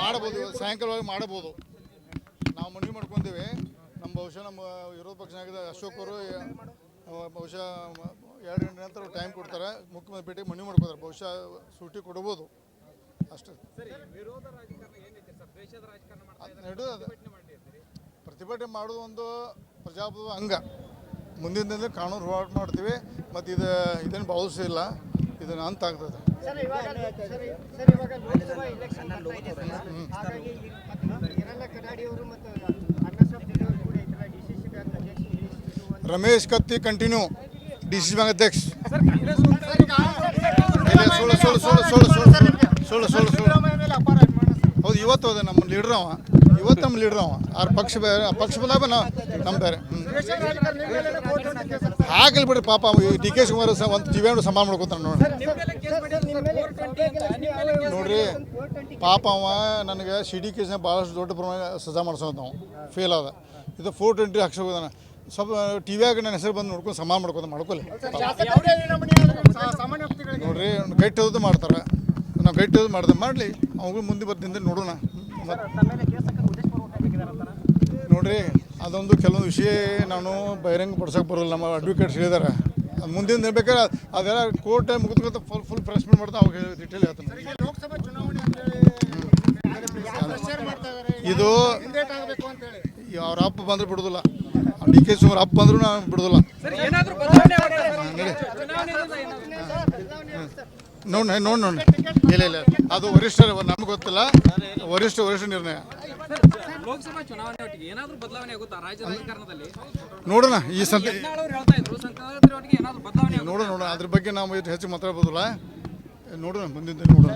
ಮಾಡಬಹುದು ಸಾಯಂಕಾಲವಾಗಿ ಮಾಡಬಹುದು ನಾವು ಮನವಿ ಮಾಡ್ಕೊಂತೀವಿ. ನಮ್ಮ ಬಹುಶಃ ನಮ್ಮ ವಿರೋಧ ಪಕ್ಷ ಅಶೋಕ್ ಅವರು ಬಹುಶಃ ಎರಡು ಗಂಟೆ ನಂತರ ಟೈಮ್ ಕೊಡ್ತಾರೆ. ಮುಖ್ಯಮಂತ್ರಿ ಭೇಟಿ ಮನವಿ ಮಾಡ್ಕೋತಾರೆ. ಬಹುಶಃ ಸೂಟಿ ಕೊಡಬಹುದು ಅಷ್ಟೇ. ಪ್ರತಿಭಟನೆ ಮಾಡೋದು ಒಂದು ಪ್ರಜಾಪ್ರಭುತ್ವ ಅಂಗ. ಮುಂದಿನ ದಿನದಲ್ಲಿ ಕಾನೂನು ಹೋರಾಟ ಮಾಡ್ತೀವಿ. ಮತ್ತು ಇದು, ಇದನ್ನು ಭಾವಿಸಿಲ್ಲ ಇದನ್ನು ಅಂತ ಆಗ್ತದೆ. Ramesh Katti continue D C bank ಅಧ್ಯಕ್ಷ ಸುಳ್ಳು ಸುಳ್ಳು ಸುಳ್ಳು ಸುಳ್ಳು ಸುಳ್ಳು ಸುಳ್ಳು ಸುಳ್ಳು ಸುಳ್ಳು ಹೌದು ಇವತ್ತು ಹೋದ ನಮ್ಮ ಲೀಡ್ರವ ಅವ ಇವತ್ತು ನಮ್ಮ ಲೀಡ್ರ್ ಅವ ಆರು ಪಕ್ಷ ಆ ಪಕ್ಷ ಬಂದಾಗ ನಾವು ನಮ್ಮ ಆಗಲಿ ಬಿಡ್ರಿ ಪಾಪ ಡಿ ಕೆ ಶಿವಕುಮಾರ್ ಒಂದು ಜೀವನ ಸಮಾನ ಮಾಡ್ಕೋತಾನೆ ಮಾಡ್ಕೊತಾನೆ ನೋಡಿ ನೋಡ್ರಿ ಪಾಪ ಅವ ನನಗೆ ಸಿ ಡಿ ಕೇಸ್ನ ಭಾಳಷ್ಟು ದೊಡ್ಡ ಪ್ರಮಾಣ ಸಜಾ ಮಾಡ್ಸೋದು ನಾವು ಫೇಲ್ ಆದ. ಇದು ಫೋರ್ ಟ್ವೆಂಟಿ ಹಾಕ್ಸೋಗೋದಾನ ಸ್ವಲ್ಪ ಟಿ ವಿಯಾಗ ನನ್ನ ಹೆಸರು ಬಂದು ನೋಡ್ಕೊಂಡು ಸಮಾನ ಮಾಡ್ಕೋತ ಮಾಡ್ಕೊಲಿ. ನೋಡ್ರಿ ಗೈಟ್ ಹೋದ್ ಮಾಡ್ತಾರೆ. ನಾವು ಗೈಟ್ ಹೋದ್ ಮಾಡ್ದೆ ಮಾಡಲಿ. ಅವ್ಗಳು ಮುಂದೆ ಬರ್ದಿಂದ ನೋಡೋಣ. ನೋಡ್ರಿ ಅದೊಂದು ಕೆಲವೊಂದು ವಿಷಯ ನಾನು ಬಹಿರಂಗಪಡಿಸೋಕೆ ಬರೋಲ್ಲ ನಮ್ಮ ಅಡ್ವೊಕೇಟ್ಸ್ ಹೇಳಿದಾರೆ. ಅದು ಮುಂದಿನ ಬೇಕಾದ್ರೆ ಅದೆಲ್ಲ ಕೋರ್ಟ್ ಟೈಮ್ ಫುಲ್ ಫುಲ್ ಪ್ರೆಸ್ಮೆಂಟ್ ಮಾಡ್ತಾ ಅವಾಗ ಡಿಟೇಲ್ ಹೇಳ್ತಾನೆ. ಇದು ಅವ್ರ ಅಪ್ಪ ಬಂದ್ರೆ ಬಿಡೋದಿಲ್ಲ. ಡಿ ಕೆ ಸುಮಾರು ಅಪ್ಪ ಬಂದ್ರು ನಾನು ಬಿಡೋದಿಲ್ಲ. ನೋಡಿ ನೋಡಿ ನೋಡಿ ಇಲ್ಲ ಇಲ್ಲ ಅದು ವರಿಷ್ಠ ನಮ್ಗೆ ಗೊತ್ತಿಲ್ಲ. ವರಿಷ್ಠ ವರಿಷ್ಠ ನಿರ್ಣಯ. ಲೋಕಸಭಾ ಚುನಾವಣೆ ಒಟ್ಟಿಗೆ ಏನಾದರೂ ಬದಲಾವಣೆ ಆಗುತ್ತಾ ರಾಜ್ಯ ರಾಜಕಾರಣದಲ್ಲಿ ನೋಡೋಣ ಈ ಸಂತ ಯತ್ನಾಳ್ ಅವ್ರು ಹೇಳ್ತಾ ಇದ್ರು ಸಂಕ್ರಾಂತಿ ಒಟ್ಟಿಗೆ ಏನಾದರೂ ಬದಲಾವಣೆ ಆಗುತ್ತಾ? ನೋಡೋಣ ನೋಡೋಣ ಅದ್ರ ಬಗ್ಗೆ ನಾವು ಇದು ಹೆಚ್ಚು ಮಾತಾಡ್ಬೋದಲ್ಲ? ನೋಡೋಣ ಮುಂದಿನ ದಿನ ನೋಡೋಣ.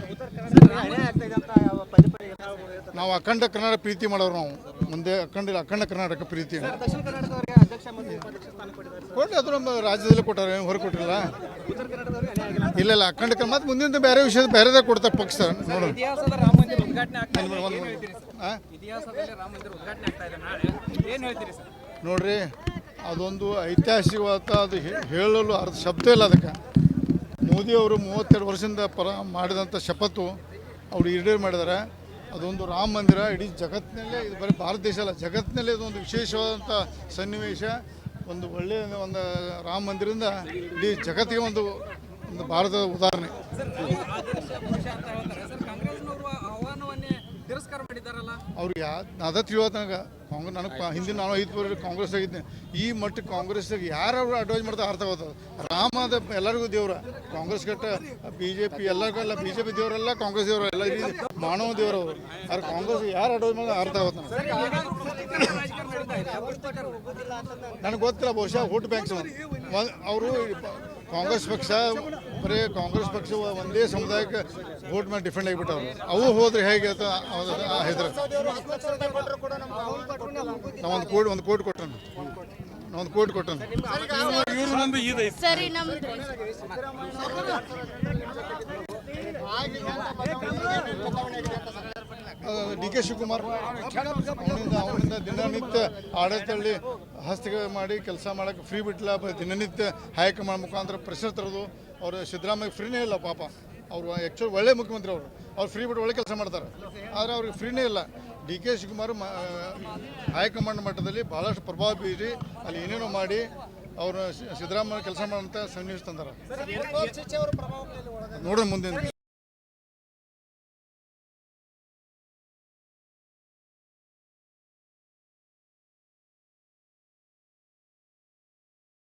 ನಾವು ಅಖಂಡ ಕರ್ನಾಟಕ ಪ್ರೀತಿ ಮಾಡೋರು ನಾವು. ಮುಂದೆ ಅಖಂಡ ಅಖಂಡ ಕರ್ನಾಟಕ ಪ್ರೀತಿ. ದಕ್ಷಿಣ ಕರ್ನಾಟಕದವರಿಗೆ ಅಧ್ಯಕ್ಷ ಮತ್ತು ಉಪಾಧ್ಯಕ್ಷ ಸ್ಥಾನ ಕೊಟ್ಟಿದ್ದಾರೆ ಕೊಟ್ಟು ಅದು ನಮ್ಮ ರಾಜ್ಯದಲ್ಲಿ ಕೊಟ್ಟಾರೆ ಹೊರ ಕೊಟ್ಟಿಲ್ಲ. ಉತ್ತರ ಕರ್ನಾಟಕದವರಿಗೆ ಇಲ್ಲ ಇಲ್ಲ ಅಖಂಡ ಮತ್ತೆ ಮುಂದಿನ ಬೇರೆ ವಿಷಯ ಬೇರೆದೇ ಕೊಡ್ತಾರೆ ಪಕ್ಷ. ನೋಡೋಣ ಇತಿಹಾಸದ ರಾಮ ಮಂದಿರ ಉದ್ಘಾಟನೆ ಆಗ್ತಾ ಇದೆ. ಏನು ಹೇಳ್ತೀರಿ ಸರ್? ಆ? ಇತಿಹಾಸದಲ್ಲಿ ರಾಮ ಮಂದಿರ ಉದ್ಘಾಟನೆ ಆಗ್ತಾ ಇದೆ ನಾಳೆ. ಏನು ಹೇಳ್ತೀರಿ ಸರ್? ನೋಡ್ರಿ ಅದೊಂದು ಐತಿಹಾಸಿಕವಾದ ಅದು ಹೇ- ಹೇಳಲು ಅರ್ಧ ಶಬ್ದ ಇಲ್ಲ ಅದಕ್ಕೆ. ಮೋದಿಯವರು ಮೂವತ್ತೆರಡು ವರ್ಷದಿಂದ ಪರ ಮಾಡಿದಂಥ ಶಪಥು ಅವರು ಈಡೇರು ಮಾಡಿದ್ದಾರೆ ಅದೊಂದು ರಾಮ ಮಂದಿರ ಇಡೀ ಜಗತ್ತಿನಲ್ಲೇ ಇದು ಬರೀ ಭಾರತ ದೇಶ ಅಲ್ಲ ಜಗತ್ತಿನಲ್ಲೇ ಇದೊಂದು ವಿಶೇಷವಾದಂಥ ಸನ್ನಿವೇಶ. ಒಂದು ಒಳ್ಳೆಯ ಒಂದು ರಾಮ ಮಂದಿರದಿಂದ ಇಡೀ ಜಗತ್ತಿಗೆ ಒಂದು ಒಂದು ಭಾರತದ ಉದಾಹರಣೆ. ಸರ್ ನೀವು ಆದರ್ಶ ಪಕ್ಷ ಅಂತ ಹೇಳ್ತಾರೆ ಸರ್ ಕಾಂಗ್ರೆಸ್ನವರು ಆಹ್ವಾನವನ್ನೇ ತಿರಸ್ಕಾರ ಅವ್ರು ಯಾ ಅದ ತಿಳಿಯೋದಾಗ ಕಾಂಗ್ರೆಸ್ ನನಗೆ ಹಿಂದಿನ ನಾನು ಐದು ವರ್ಷ ಕಾಂಗ್ರೆಸ್ ಆಗಿದ್ದೆ. ಈ ಮಟ್ಟ ಯಾರು ಅಡ್ವೈಸ್ ಮಾಡ್ತಾ ಅರ್ಥ ಆಗೋದು? ರಾಮದ ಅದ ಎಲ್ಲರಿಗೂ ದೇವ್ರ. ಕಾಂಗ್ರೆಸ್ ಕಟ್ಟ ಬಿ ಜೆ ಪಿ ಎಲ್ಲರಿಗೆಲ್ಲ ಬಿ ಜೆ ಪಿ ದೇವರೆಲ್ಲ ಕಾಂಗ್ರೆಸ್ ದೇವರು. ಎಲ್ಲ ಮಾನವ ದೇವರವರು ಯಾರು ಕಾಂಗ್ರೆಸ್ ಯಾರು ಅಡ್ವೈಸ್ ಮಾಡಿದ್ರೆ ಅರ್ಥ ಆಗುತ್ತೆ ನನಗೆ ಗೊತ್ತಿಲ್ಲ ಬಹುಶಃ ವೋಟ್ ಬ್ಯಾಂಕ್ಸ್ ಅವರು ಕಾಂಗ್ರೆಸ್ ಪಕ್ಷ, ಬರೀ ಕಾಂಗ್ರೆಸ್ ಪಕ್ಷ ಒಂದೇ ಸಮುದಾಯಕ್ಕೆ ವೋಟ್ ಮಾಡಿ ಡಿಫೆಂಡ್ ಆಗಿಬಿಟ್ಟವ್ರು. ಅವು ಹೋದ್ರೆ ಹೇಗೆ ಹೆದ್ರ ನಾವು ಒಂದು ಕೋಟಿ ಒಂದು ಕೋಟಿ ಕೊಟ್ಟರು ಒಂದು ಕೋಟಿ ಕೊಟ್ಟನು ಸರಿ, ನಮ್ದು. ಡಿ ಕೆ ಶಿವಕುಮಾರ್ ಅವನಿಂದ ಅವನಿಂದ ದಿನನಿತ್ಯ ಆಡಳಿತದಲ್ಲಿ ಹಸ್ತಕ್ಷೇಪ ಮಾಡಿ ಕೆಲಸ ಮಾಡೋಕ್ಕೆ ಫ್ರೀ ಬಿಟ್ಟಿಲ್ಲ ದಿನನಿತ್ಯ ಹೈಕಮಾಂಡ್ ಮುಖಾಂತರ ಪ್ರೆಷರ್ ತರೋದು. ಅವರು ಸಿದ್ದರಾಮಯ್ಯ ಫ್ರೀನೇ ಇಲ್ಲ ಪಾಪ. ಅವರು ಆ್ಯಕ್ಚುಲಿ ಒಳ್ಳೆ ಮುಖ್ಯಮಂತ್ರಿ ಅವರು. ಅವ್ರು ಫ್ರೀ ಬಿಟ್ಟು ಒಳ್ಳೆ ಕೆಲಸ ಮಾಡ್ತಾರೆ. ಆದರೆ ಅವ್ರಿಗೆ ಫ್ರೀನೇ ಇಲ್ಲ. ಡಿ ಕೆ ಶಿವಕುಮಾರ್ ಹೈಕಮಾಂಡ್ ಮಟ್ಟದಲ್ಲಿ ಭಾಳಷ್ಟು ಪ್ರಭಾವ ಬೀರಿ ಅಲ್ಲಿ ಏನೇನೋ ಮಾಡಿ ಅವರು ಸಿದ್ದರಾಮಯ್ಯ ಕೆಲಸ ಮಾಡೋಂಥ ಸನ್ನಿವೇಶ ತಂದಾರ. ನೋಡೋಣ ಮುಂದಿನ